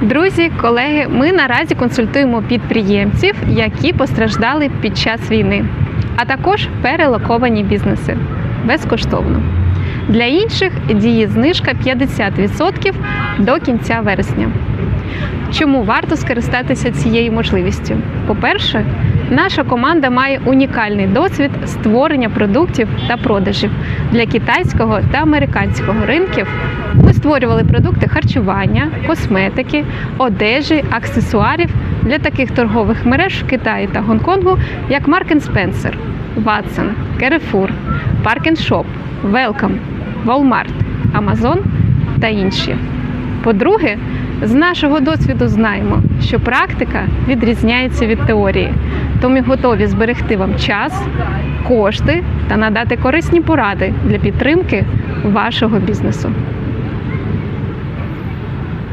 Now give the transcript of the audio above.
Друзі, колеги, ми наразі консультуємо підприємців, які постраждали під час війни, а також перелоковані бізнеси безкоштовно. Для інших діє знижка 50% до кінця вересня. Чому варто скористатися цією можливістю? По-перше, наша команда має унікальний досвід створення продуктів та продажів для китайського та американського ринків. Створювали продукти харчування, косметики, одежі, аксесуарів для таких торгових мереж в Китаї та Гонконгу, як Mark Spencer, Watson, Carrefour, Park Shop, Welcome, Amazon та інші. По-друге, з нашого досвіду знаємо, що практика відрізняється від теорії, тому готові зберегти вам час, кошти та надати корисні поради для підтримки вашого бізнесу.